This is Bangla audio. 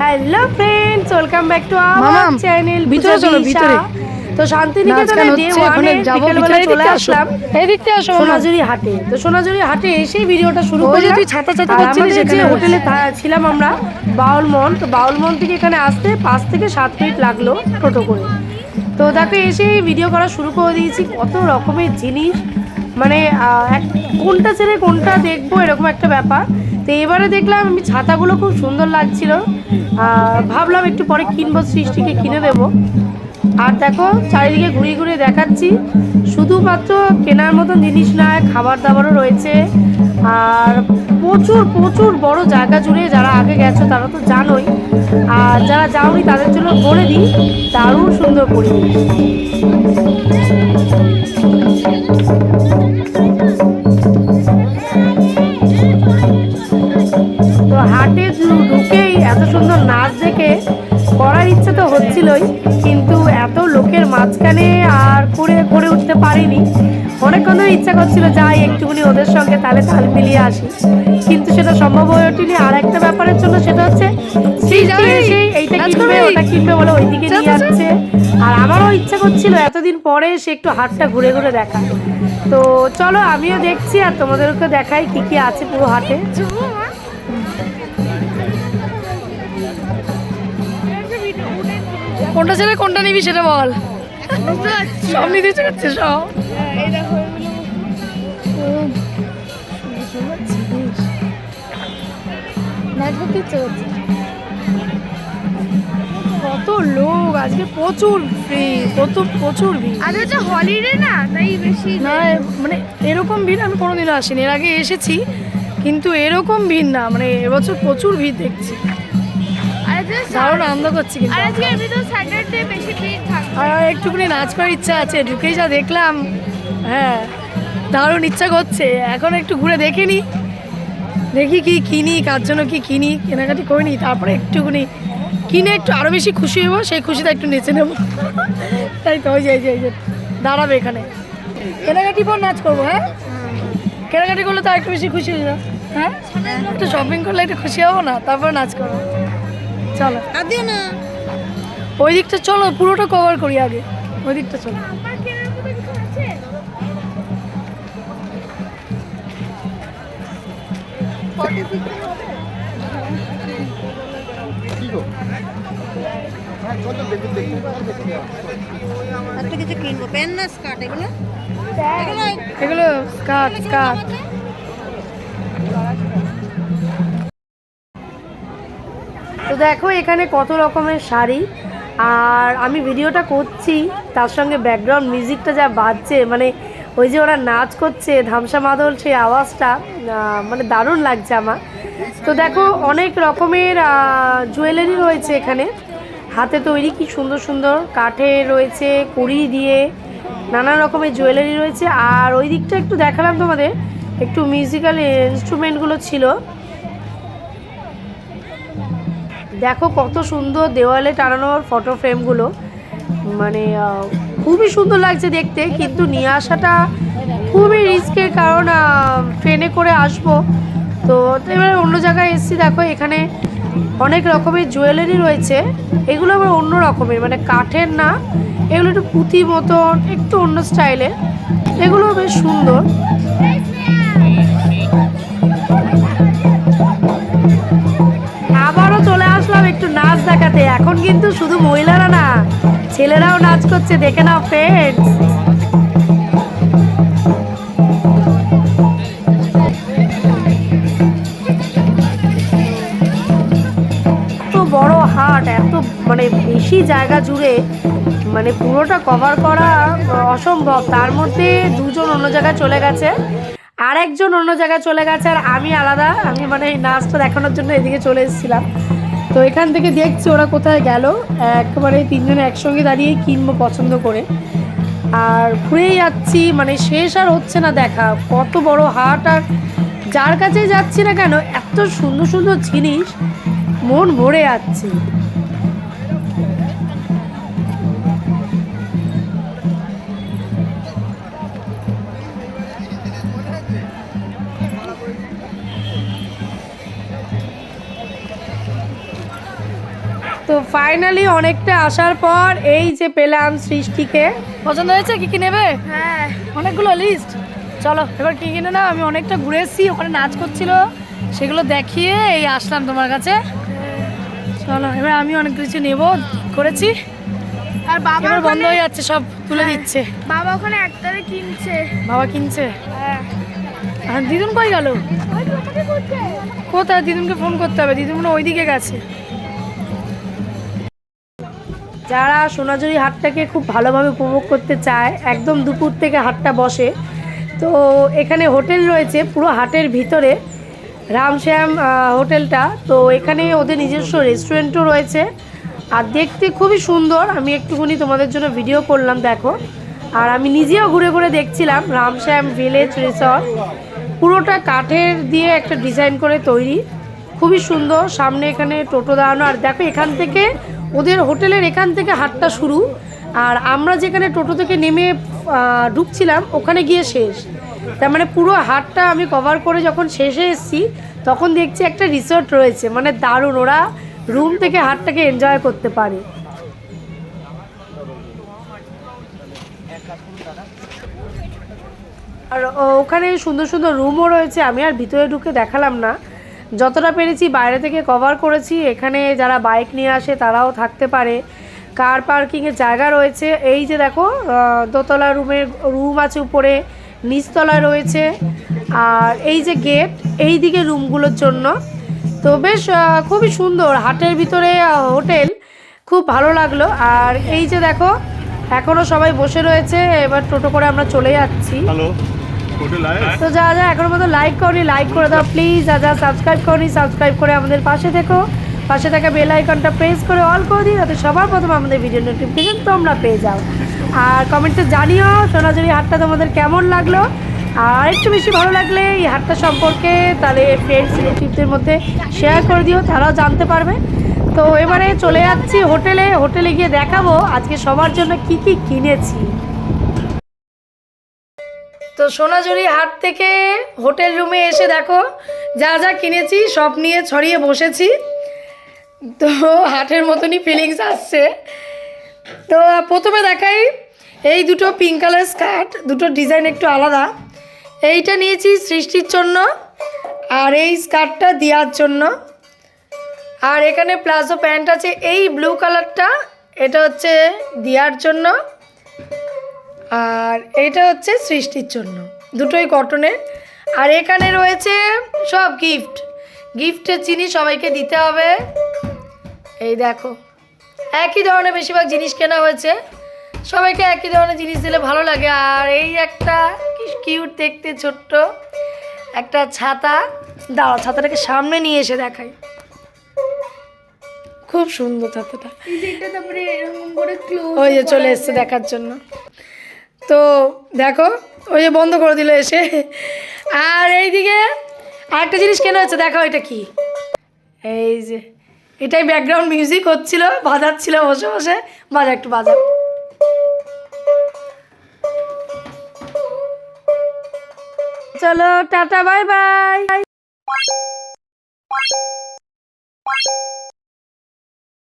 Hello friends welcome back to our channel ভিতরে চলো, ভিতরে। তো শান্তিনিকেতনে ডে ওয়ানে ওখানে যাব, বিকেলবেলা চলে আসলাম। এদিক থেকে আসো মামা। সোনাঝুরি হাটে। তো সোনাঝুরি হাটে এসেই ভিডিওটা শুরু যে তুই ছাতা ছাতা যে সেখানে হোটেলে ছিলাম আমরা বাউল বাউলমন তো বাউল বাউলমন থেকে এখানে আসতে পাঁচ থেকে সাত মিনিট লাগল টোটো করে। তো দেখো এসে ভিডিও করা শুরু করে দিয়েছি। কত রকমের জিনিস। মানে কোনটা ছেড়ে কোনটা দেখব এরকম একটা ব্যাপার। তো এবারে দেখলাম আমি ছাতাগুলো খুব সুন্দর লাগছিল। ভাবলাম একটু পরে কিনবো, সৃষ্টিকে কিনে দেবো। আর দেখো, চারিদিকে ঘুরিয়ে ঘুরিয়ে দেখাচ্ছি। শুধুমাত্র কেনার মতন জিনিস নয় খাবার দাবারও রয়েছে। আর প্রচুর প্রচুর বড় জায়গা জুড়ে যারা আগে গেছো তারা তো জানোই। আর যারা যাওনি তাদের জন্য বলে দিই, দারুণ সুন্দর পরিবেশ। পারিনি অনেকক্ষণ ইচ্ছা করছিল যাই একটুখানি ওদের সঙ্গে তাহলে তাল মিলিয়ে আসি। কিন্তু সেটা সম্ভব হয়ে ওঠেনি। আর একটা ব্যাপারের জন্য সেটা হচ্ছে? এইটা কিনবে ওটা কিনবে বলে ওইদিকে নিয়ে। যাচ্ছে। আর আমারও ইচ্ছা করছিল এতদিন পরে সে একটু হাটটা ঘুরে ঘুরে দেখা তো চলো আমিও দেখছি আর তোমাদেরকে দেখাই কি কি আছে পুরো হাটে। কোনটা ছেড়ে কোনটা নিবি সেটা বল। সব নিতে করছে সব। কত লোক আজকে প্রচুর ভিড় প্রচুর প্রচুর ভিড়। আজ হচ্ছে হলিডে না তাই বেশি না মানে এরকম ভিড় আমি কোনোদিনও আসিনি এর আগে এসেছি কিন্তু এরকম ভিড় না মানে এবছর প্রচুর ভিড় দেখছি। আর দারুণ আনন্দ করছি কিন্তু। আর আজকে এমনি স্যাটারডে বেশি ভিড় থাকে আর একটুখানি নাচ করার ইচ্ছা আছে ঢুকেই যা দেখলাম। হ্যাঁ দারুণ ইচ্ছা করছে। এখন একটু ঘুরে দেখে নি। দেখি কি কিনি কার জন্য কি কিনি কেনাকাটি করে নি তারপরে একটুখানি কিনে একটু আরও বেশি খুশি হব সেই খুশিটা একটু নেচে নেব। তাই তো ওই যে এই যে দাঁড়াবে এখানে। কেনাকাটি পর নাচ করব হ্যাঁ? কেনাকাটি করলে তো আর একটু বেশি খুশি হয়ে যাব। হ্যাঁ? একটু শপিং করলে একটু খুশি হব না তারপর নাচ করব। চলো। ওই দিকটা চলো পুরোটা কভার করি আগে। ওই দিকটা চলো। আমার কেনার মতো দেখো, এখানে কত রকমের শাড়ি। আর আমি ভিডিওটা করছি, তার সঙ্গে ব্যাকগ্রাউন্ড মিউজিকটা যা বাজছে মানে ওই যে ওরা নাচ করছে, ধামসা মাদল, সেই আওয়াজটা মানে দারুণ লাগছে আমার। তো দেখো, অনেক রকমের জুয়েলারি রয়েছে এখানে। হাতে তৈরি কি সুন্দর সুন্দর কাঠে রয়েছে, কুড়ি দিয়ে নানা রকমের জুয়েলারি রয়েছে। আর ওই দিকটা একটু দেখালাম তোমাদের, একটু মিউজিক্যাল ইনস্ট্রুমেন্টগুলো ছিল। দেখো কত সুন্দর দেওয়ালে টানানোর ফটো ফ্রেমগুলো মানে খুবই সুন্দর লাগছে দেখতে, কিন্তু নিয়ে আসাটা খুবই রিস্কের কারণ ট্রেনে করে আসব। তো এবার অন্য জায়গায় এসেছি, দেখো এখানে অনেক রকমের জুয়েলারি রয়েছে। এগুলো আবার অন্য রকমের মানে কাঠের না, এগুলো একটু পুঁতি মতন, একটু অন্য স্টাইলের এগুলো বেশ সুন্দর। দেখাতে এখন কিন্তু শুধু মহিলারা না, ছেলেরাও নাচ করছে, দেখে নাও ফ্রেন্ডস বড় হাট, এত মানে বেশি জায়গা জুড়ে মানে পুরোটা কভার করা অসম্ভব। তার মধ্যে দুজন অন্য জায়গায় চলে গেছে আর একজন অন্য জায়গায় চলে গেছে, আর আমি আলাদা। আমি মানে নাচটা দেখানোর জন্য এদিকে চলে এসেছিলাম। তো এখান থেকে দেখছি ওরা কোথায় গেল। একেবারে তিনজনে একসঙ্গে দাঁড়িয়ে কিনবো পছন্দ করে। আর ঘুরেই যাচ্ছি মানে শেষ আর হচ্ছে না দেখা। কত বড় হাট আর যার কাছে যাচ্ছি না কেন, এত সুন্দর সুন্দর জিনিস, মন ভরে যাচ্ছে। ফাইনালি অনেকটা আসার পর এই যে পেলাম সৃষ্টিকে। পছন্দ হয়েছে? কি কি নেবে? হ্যাঁ। অনেকগুলো লিস্ট চলো এবার কি কিনে নাও? আমি অনেকটা ঘুরে এসেছি ওখানে নাচ করছিল। সেগুলো দেখিয়ে এই আসলাম তোমার কাছে। চলো এবার আমি অনেক কিছু নেব করেছি। আর বাবা এবার বন্ধ হয়ে যাচ্ছে সব তুলে দিচ্ছে। বাবা ওখানে একটারে কিনছে। বাবা কিনছে? হ্যাঁ। আর দিদুন কই গেল? কোথায়? দিদুনকে ফোন করতে হবে। দিদুন মনে হয় ওইদিকে গেছে। যারা সোনাঝুরি হাটটাকে খুব ভালোভাবে উপভোগ করতে চায়, একদম দুপুর থেকে হাটটা বসে। তো এখানে হোটেল রয়েছে, পুরো হাটের ভিতরে। রামশ্যাম হোটেলটা। তো এখানে ওদের নিজস্ব রেস্টুরেন্টও রয়েছে। আর দেখতে খুবই সুন্দর। আমি একটুখানি তোমাদের জন্য ভিডিও করলাম, দেখো। আর আমি নিজেও ঘুরে ঘুরে দেখছিলাম রামশ্যাম ভিলেজ রিসর্ট। পুরোটা কাঠের দিয়ে একটা ডিজাইন করে তৈরি। খুবই সুন্দর। সামনে এখানে টোটো দাঁড়ানো। আর দেখো এখান থেকে ওদের হোটেলের এখান থেকে হাটটা শুরু। আর আমরা যেখানে টোটো থেকে নেমে ঢুকছিলাম, ওখানে গিয়ে শেষ। তার মানে পুরো হাটটা আমি কভার করে যখন শেষে এসেছি, তখন দেখছি একটা রিসর্ট রয়েছে। মানে দারুণ, ওরা রুম থেকে হাটটাকে এনজয় করতে পারে। আর ওখানে সুন্দর সুন্দর রুমও রয়েছে। আমি আর ভিতরে ঢুকে দেখালাম না। যতটা পেরেছি বাইরে থেকে কভার করেছি। এখানে যারা বাইক নিয়ে আসে তারাও থাকতে পারে। কার পার্কিংয়ের জায়গা রয়েছে। এই যে দেখো দোতলা রুমের রুম আছে উপরে, নিচতলা রয়েছে। আর এই যে গেট এই দিকে রুমগুলোর জন্য। তো বেশ খুবই সুন্দর। হাটের ভিতরে হোটেল খুব ভালো লাগল। আর এই যে দেখো এখনও সবাই বসে রয়েছে। এবার টোটো করে আমরা চলে যাচ্ছি। হ্যালো তো যা যা, এখনও মতো লাইক করনি লাইক করে দাও প্লিজ যা যা সাবস্ক্রাইব করনি সাবস্ক্রাইব করে আমাদের পাশে থেকো। পাশে থাকা বেল আইকনটা প্রেস করে অল করে দিই যাতে সবার প্রথম আমাদের ভিডিও নোটিফিকেশন তোমরা পেয়ে যাও। আর কমেন্টে জানিও, সোনাঝুরি হাটটা তোমাদের কেমন লাগল? আর একটু বেশি ভালো লাগলে এই হাটটা সম্পর্কে তাহলে ফ্রেন্ডস রিলেটিভদের মধ্যে শেয়ার করে দিও, তারাও জানতে পারবে। তো এবারে চলে যাচ্ছি হোটেলে হোটেলে গিয়ে দেখাবো আজকে সবার জন্য কি কি কিনেছি। সোনাঝুরি হাট থেকে হোটেল রুমে এসে দেখো, যা যা কিনেছি সব নিয়ে ছড়িয়ে বসেছি। তো হাটের মতনই ফিলিংস আসছে। তো প্রথমে দেখাই, এই দুটো পিঙ্ক কালার স্কার্ট দুটো ডিজাইন একটু আলাদা। এইটা নিয়েছি সৃষ্টির জন্য, আর এই স্কার্টটা দেওয়ার জন্য। আর এখানে প্লাজো প্যান্ট আছে, এই ব্লু কালারটা এটা হচ্ছে দেওয়ার জন্য। আর এইটা হচ্ছে সৃষ্টির জন্য। দুটোই কটনের আর এখানে রয়েছে সব গিফট গিফটের জিনিস সবাইকে দিতে হবে। এই দেখো। একই ধরনের বেশিরভাগ জিনিস কেনা হয়েছে। সবাইকে একই ধরনের জিনিস দিলে ভালো লাগে। আর এই একটা কিউট দেখতে ছোট্ট। একটা ছাতা। দাঁড়া ছাতাটাকে সামনে নিয়ে এসে দেখাই। খুব সুন্দর ছাতাটা। ওই যে চলে এসছে দেখার জন্য। তো দেখো, ওই যে বন্ধ করে দিল এসে। আর এইদিকে আরেকটা জিনিস কেন হচ্ছে, দেখো এটা কি। এই যে, এটাই ব্যাকগ্রাউন্ড মিউজিক হচ্ছিল, বাজাচ্ছিল বসে বসে। বাজা একটু বাজা। চলো, টাটা বাই বাই